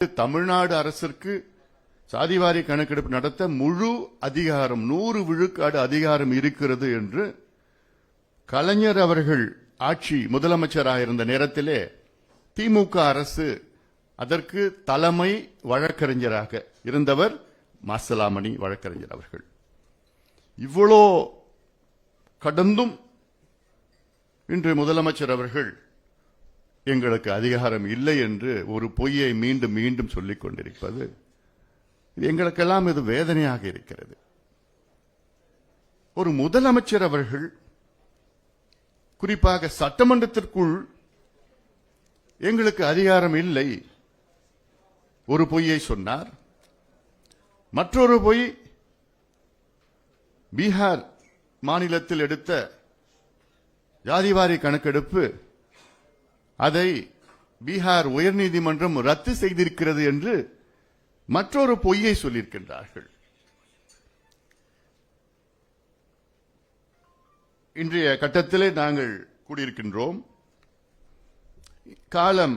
தமிழ்நாடு அரசிற்கு சாதிவாரி கணக்கெடுப்பு நடத்த முழு அதிகாரம் நூறு விழுக்காடு அதிகாரம் இருக்கிறது என்று கலைஞர் அவர்கள் ஆட்சி முதலமைச்சராக இருந்த நேரத்திலே திமுக அரசு அதற்கு தலைமை வழக்கறிஞராக இருந்தவர் மாசலாமணி வழக்கறிஞர் அவர்கள். இவ்வளோ கடந்தும் இன்று முதலமைச்சர் அவர்கள் எங்களுக்கு அதிகாரம் இல்லை என்று ஒரு பொய்யை மீண்டும் மீண்டும் சொல்லிக் கொண்டிருப்பது இது எங்களுக்கெல்லாம் இது வேதனையாக இருக்கிறது. ஒரு முதலமைச்சர் அவர்கள் குறிப்பாக சட்டமன்றத்திற்குள் எங்களுக்கு அதிகாரம் இல்லை ஒரு பொய்யை சொன்னார். மற்றொரு பொய் பீகார் மாநிலத்தில் எடுத்த ஜாதிவாரி கணக்கெடுப்பு அதை பீகார் உயர்நீதிமன்றம் ரத்து செய்திருக்கிறது என்று மற்றொரு பொய்யை சொல்லியிருக்கின்றார்கள். இன்றைய கட்டத்திலே நாங்கள் கூடியிருக்கின்றோம். காலம்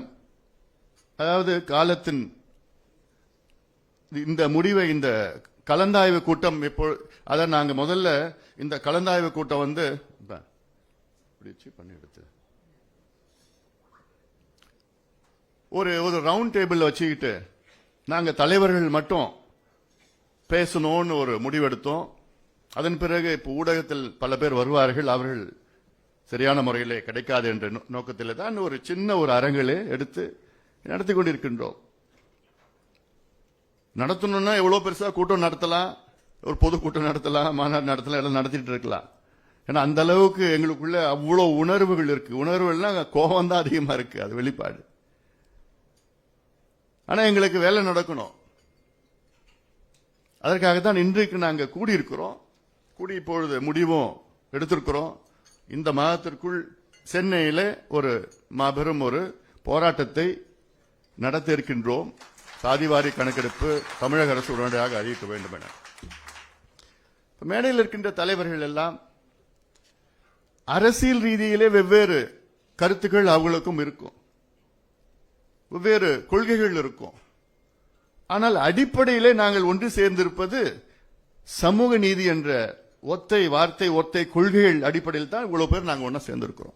அதாவது காலத்தின் இந்த முடிவை இந்த கலந்தாய்வு கூட்டம் இப்போ அதை நாங்கள் முதல்ல இந்த கலந்தாய்வு கூட்டம் வந்து பண்ணி எடுத்து. ஒரு ஒரு ரவுண்ட் டேபிள் வச்சுக்கிட்டு நாங்கள் தலைவர்கள் மட்டும் பேசணும்னு ஒரு முடிவெடுத்தோம். அதன் பிறகு இப்போ ஊடகத்தில் பல பேர் வருவார்கள். அவர்கள் சரியான முறையிலே கிடைக்காது என்ற நோ- நோக்கத்தில் தான் ஒரு சின்ன ஒரு அரங்கிலே எடுத்து நடத்தி கொண்டிருக்கின்றோம். நடத்தணும்னா எவ்வளோ பெருசாக கூட்டம் நடத்தலாம். ஒரு பொது கூட்டம் நடத்தலாம் மாநாடு நடத்தலாம் எல்லாம் நடத்திட்டு இருக்கலாம். ஏன்னா அந்த அளவுக்கு எங்களுக்குள்ள அவ்வளோ உணர்வுகள் இருக்கு. உணர்வுகள்னா கோபம் தான் அதிகமாக இருக்கு. அது வெளிப்பாடு. ஆனால் எங்களுக்கு வேலை நடக்கணும். அதற்காக தான் இன்றைக்கு நாங்கள் கூடியிருக்கிறோம். கூடி இப்பொழுது முடிவும் எடுத்திருக்கிறோம். இந்த மாதத்திற்குள் சென்னையில் ஒரு மாபெரும் ஒரு போராட்டத்தை நடத்த இருக்கின்றோம் சாதிவாரி கணக்கெடுப்பு தமிழக அரசு உடனடியாக அறிவிக்க வேண்டும் என. மேடையில் இருக்கின்ற தலைவர்கள் எல்லாம் அரசியல் ரீதியிலே வெவ்வேறு கருத்துக்கள் அவங்களுக்கும் இருக்கும். வெவ்வேறு கொள்கைகள் இருக்கும். ஆனால் அடிப்படையிலே நாங்கள் ஒன்று சேர்ந்திருப்பது சமூக நீதி என்ற ஒத்தை வார்த்தை ஒத்தை கொள்கைகள் அடிப்படையில் தான் இவ்வளவு பேர் நாங்கள் ஒன்றா சேர்ந்திருக்கிறோம்.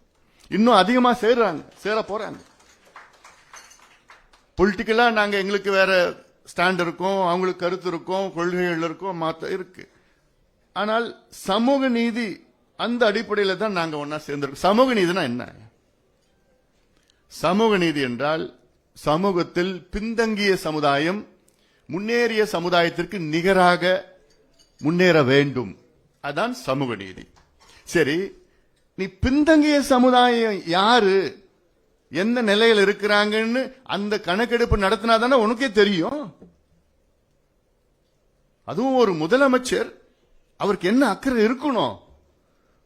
இன்னும் அதிகமா சேர்றாங்க சேர போறாங்க. பொலிட்டிக்கலா நாங்க எங்களுக்கு வேற ஸ்டாண்ட் இருக்கும் அவங்களுக்கு கருத்து இருக்கும் கொள்கைகள் இருக்கும் மாத்த இருக்கு. ஆனால் சமூக நீதி அந்த அடிப்படையில் தான் நாங்க ஒன்றா சேர்ந்திருக்கோம். சமூக நீதினா என்ன? சமூக நீதி என்றால் சமூகத்தில் பின்தங்கிய சமுதாயம் முன்னேறிய சமுதாயத்திற்கு நிகராக முன்னேற வேண்டும். அதான் சமூக நீதி. சரி நீ பின்தங்கிய சமுதாயம் யாரு? எந்த நிலையில் இருக்கிறாங்கன்னு அந்த கணக்கெடுப்பு நடத்தினா தானே உனக்கே தெரியும்? அதுவும் ஒரு முதலமைச்சர் அவருக்கு என்ன அக்கறை இருக்கணும்?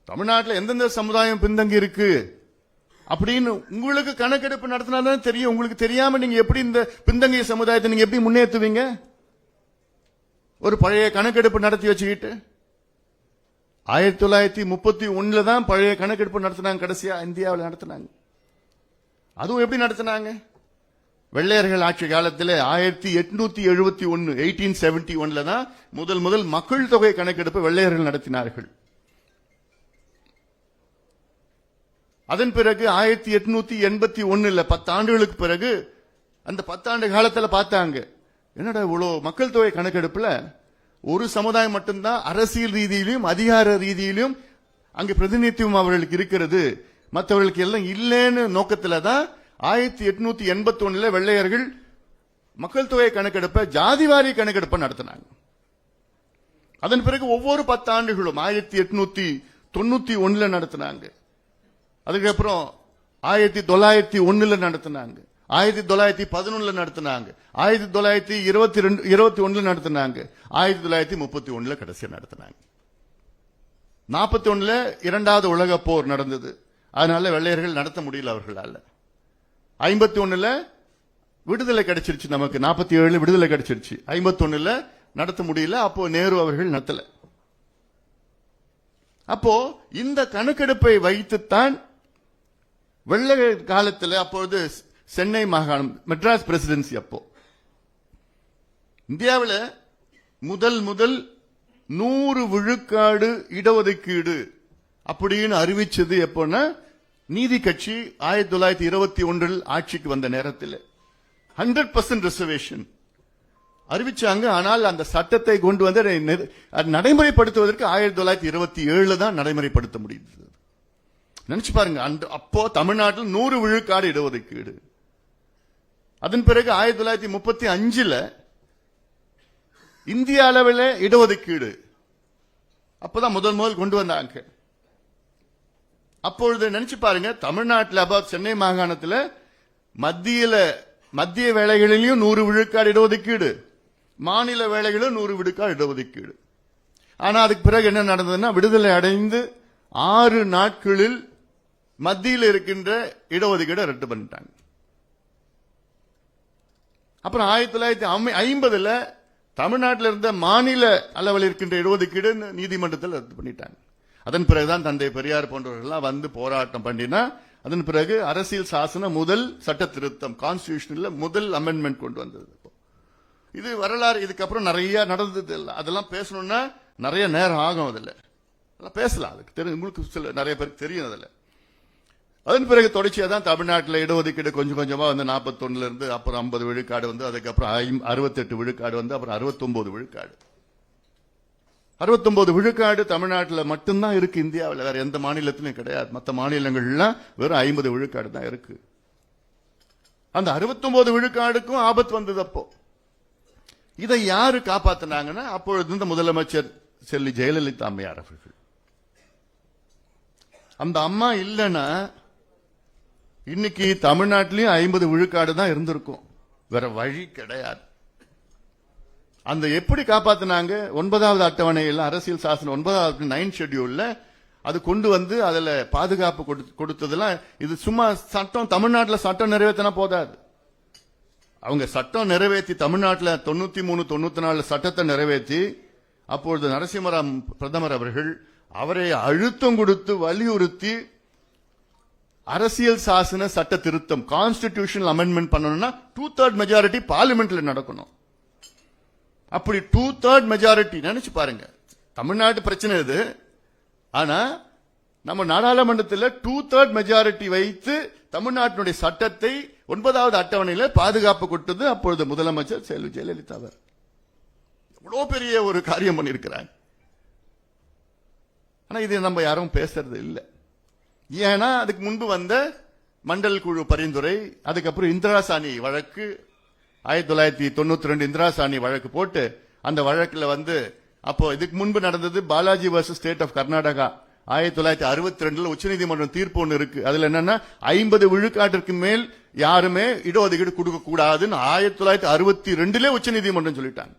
தமிழ்நாட்டில் எந்தெந்த சமுதாயம் பின்தங்கி இருக்கு அப்படின்னு உங்களுக்கு கணக்கெடுப்பு நடத்தினா தெரியும். உங்களுக்கு தெரியாம நீங்க எப்படி இந்த பிந்தங்கை சமுதாயத்தை நீங்க எப்படி முன்னேற்றுவீங்க ஒரு பழைய கணக்கெடுப்பு நடத்தி வச்சுக்கிட்டு ஆயிரத்தி தொள்ளாயிரத்தி முப்பத்தி ஒன்னுல தான் பழைய கணக்கெடுப்பு நடத்தினாங்க கடைசியா இந்தியாவில் நடத்தினாங்க. அதுவும் எப்படி நடத்தினாங்க? வெள்ளையர்கள் ஆட்சி காலத்தில் ஆயிரத்தி எட்நூத்தி எழுபத்தி ஒன்னு எயிட்டீன் செவன்டி ஒன்ல தான் முதல் முதல் மக்கள் தொகை கணக்கெடுப்பு வெள்ளையர்கள் நடத்தினார்கள். அதன் பிறகு ஆயிரத்தி எட்நூத்தி எண்பத்தி ஒன்னுல பத்தாண்டுகளுக்கு பிறகு அந்த பத்தாண்டு காலத்துல பார்த்தாங்க. என்னடா இவ்வளோ மக்கள் தொகை கணக்கெடுப்புல? ஒரு சமுதாயம் மட்டும்தான் அரசியல் ரீதியிலும் அதிகார ரீதியிலும் அங்கு பிரதிநிதித்துவம் அவர்களுக்கு இருக்கிறது. மற்றவர்களுக்கு எல்லாம் இல்லைன்னு நோக்கத்துல தான் ஆயிரத்தி எட்நூத்தி எண்பத்தி ஒண்ணுல வெள்ளையர்கள் மக்கள் தொகை கணக்கெடுப்பை ஜாதிவாரி கணக்கெடுப்பை நடத்தினாங்க. அதன் பிறகு ஒவ்வொரு பத்தாண்டுகளும் ஆயிரத்தி எட்நூத்தி தொண்ணூத்தி ஒன்னுல நடத்தினாங்க. அதுக்கப்புறம் ஆயிரத்தி தொள்ளாயிரத்தி ஒன்னுல நடத்தினாங்க. ஆயிரத்தி தொள்ளாயிரத்தி பதினொன்னுல நடத்தினாங்க. ஆயிரத்தி தொள்ளாயிரத்தி இருபத்தி ரெண்டு இருபத்தி ஒண்ணுல நடத்தினாங்க. ஆயிரத்தி தொள்ளாயிரத்தி முப்பத்தி ஒண்ணுல கடைசியா நடத்தினாங்க. நாற்பத்தி ஒண்ணுல இரண்டாவது உலக போர் நடந்தது. அதனால வெள்ளையர்கள் நடத்த முடியல அவர்களால. ஐம்பத்தி ஒண்ணுல விடுதலை கிடைச்சிருச்சு நமக்கு. நாற்பத்தி ஏழு விடுதலை கிடைச்சிருச்சு. ஐம்பத்தி ஒண்ணுல நடத்த முடியல அப்போ நேரு அவர்கள் நடத்தல. அப்போ இந்த கணக்கெடுப்பை வைத்துத்தான் வெள்ளை காலத்தில் அப்பொழுது சென்னை மாகாணம் மெட்ராஸ் பிரசிடென்சி அப்போ. இந்தியாவில் முதல் முதல் நூறு விழுக்காடு இடஒதுக்கீடு அப்படின்னு அறிவிச்சது எப்போன்னா நீதி கட்சி ஆயிரத்தி தொள்ளாயிரத்தி இருபத்தி ஒன்றில் ஆட்சிக்கு வந்த நேரத்தில். ஹண்ட்ரட் பர்சன்ட் ரிசர்வேஷன் அறிவிச்சாங்க ஆனால் அந்த சட்டத்தை கொண்டு வந்து நடைமுறைப்படுத்துவதற்கு ஆயிரத்தி தொள்ளாயிரத்தி இருபத்தி ஏழுல தான் நடைமுறைப்படுத்த முடியுது நினைச்சு பாருங்க அந்த அப்போ தமிழ்நாட்டில் நூறு விழுக்காடு இடஒதுக்கீடு. அதன் பிறகு ஆயிரத்தி தொள்ளாயிரத்தி முப்பத்தி அஞ்சுல இந்திய அளவில் இடஒதுக்கீடு. அப்பதான் முதல் முதல் கொண்டு வந்தாங்க. அப்பொழுது நினைச்சு பாருங்க தமிழ்நாட்டில் அப்போ சென்னை மாகாணத்தில் மத்தியில மத்திய வேலைகளிலும் நூறு விழுக்காடு இடஒதுக்கீடு. மாநில வேலைகளிலும் நூறு விழுக்காடு இடஒதுக்கீடு. ஆனா அதுக்கு பிறகு என்ன நடந்ததுன்னா விடுதலை அடைந்து ஆறு நாட்களில் மத்தியில் இருக்கின்ற இடஒதுக்கீடை ரத்து பண்ணிட்டாங்க. அப்புறம் ஆயிரத்தி தொள்ளாயிரத்தி ஐம்பதுல தமிழ்நாட்டில் இருந்த மாநில அளவில் இருக்கின்ற இடஒதுக்கீடு நீதிமன்றத்தில் ரத்து பண்ணிட்டாங்க. அதன் பிறகுதான் தந்தை பெரியார் போன்றவர்கள்லாம் வந்து போராட்டம் பண்ணினா அதன் பிறகு அரசியல் சாசன முதல் சட்ட திருத்தம் கான்ஸ்டியூஷன்ல முதல் அமெண்ட்மெண்ட் கொண்டு வந்தது இது வரலாறு இதுக்கப்புறம் நிறைய நடந்தது இல்லை. அதெல்லாம் பேசணும்னா நிறைய நேரம் ஆகும் அதில். அதெல்லாம் பேசலாம் அதுக்கு தெரியும் உங்களுக்கு சில நிறைய பேருக்கு தெரியும் அதில். அதன் பிறகு தொடர்ச்சியாக தான் தமிழ்நாட்டில் இடஒதுக்கீடு கொஞ்சம் கொஞ்சமாக வந்து 41 இருந்து அப்புறம் ஐம்பது விழுக்காடு வந்து அதுக்கப்புறம் அறுபத்தெட்டு விழுக்காடு வந்து அப்புறம் 69 விழுக்காடு. 69 விழுக்காடு தமிழ்நாட்டில் மட்டும்தான் இருக்கு இந்தியாவில். வேற எந்த மாநிலத்திலும் கிடையாது. மற்ற மாநிலங்கள்லாம் வெறும் ஐம்பது விழுக்காடு தான் இருக்கு. அந்த 69 விழுக்காடுக்கும் ஆபத்து வந்தது அப்போ. இதை யாரு காப்பாத்தினாங்கன்னா அப்பொழுது இருந்த முதலமைச்சர் செல்வி ஜெயலலிதா அம்மையார் அவர்கள். அந்த அம்மா இல்லைன்னா இன்னைக்கு தமிழ்நாட்டிலையும் ஐம்பது விழுக்காடு தான் இருந்திருக்கும். வேற வழி கிடையாது. அந்த எப்படி காப்பாத்தினாங்க? ஒன்பதாவது அட்டவணையில் அரசியல் சாசனம் ஒன்பதாவது நைன் ஷெட்யூல்ல அது கொண்டு வந்து அதுல பாதுகாப்பு கொடுத்ததெல்லாம் இது சும்மா சட்டம் தமிழ்நாட்டில் சட்டம் நிறைவேற்றினா போதாது. அவங்க சட்டம் நிறைவேற்றி தமிழ்நாட்டில் தொண்ணூத்தி மூணு தொண்ணூத்தி நாலு சட்டத்தை நிறைவேற்றி அப்பொழுது நரசிம்மராம் பிரதமர் அவர்கள் அவரை அழுத்தம் கொடுத்து வலியுறுத்தி அரசியல் சாசன சட்ட திருத்தம் கான்ஸ்டிடியூஷனல் அமெண்ட்மெண்ட் பண்ணணும்னா டூ தேர்ட் மெஜாரிட்டி பார்லிமெண்ட்ல நடக்கணும். அப்படி டூ தேர்ட் மெஜாரிட்டி நினைச்சு பாருங்க. தமிழ்நாட்டு பிரச்சனை இது. ஆனா நம்ம நாடாளுமன்றத்தில் டூ தேர்ட் மெஜாரிட்டி வைத்து தமிழ்நாட்டினுடைய சட்டத்தை ஒன்பதாவது அட்டவணையில பாதுகாப்பு கொடுத்தது அப்பொழுது முதலமைச்சர் செல்வி ஜெயலலிதா அவர். எவ்வளோ பெரிய ஒரு காரியம் பண்ணியிருக்கிறாங்க ஆனா இது நம்ம யாரும் பேசுறது இல்லை. ஏன்னா அதுக்கு முன்பு வந்த மண்டல் குழு பரிந்துரை அதுக்கப்புறம் இந்திராசாணி வழக்கு ஆயிரத்தி தொள்ளாயிரத்தி தொண்ணூத்தி ரெண்டு இந்திராசாணி வழக்கு போட்டு அந்த வழக்கில் வந்து அப்போ இதுக்கு முன்பு நடந்தது Balaji versus state of Karnataka. ஆயிரத்தி தொள்ளாயிரத்தி அறுபத்தி ரெண்டுல உச்சநீதிமன்றம் தீர்ப்பு ஒன்று இருக்கு. அதுல என்னன்னா ஐம்பது விழுக்காட்டிற்கு மேல் யாருமே இடஒதுக்கீடு கொடுக்க கூடாதுன்னு ஆயிரத்தி தொள்ளாயிரத்தி அறுபத்தி ரெண்டுல உச்சநீதிமன்றம் சொல்லிட்டாங்க.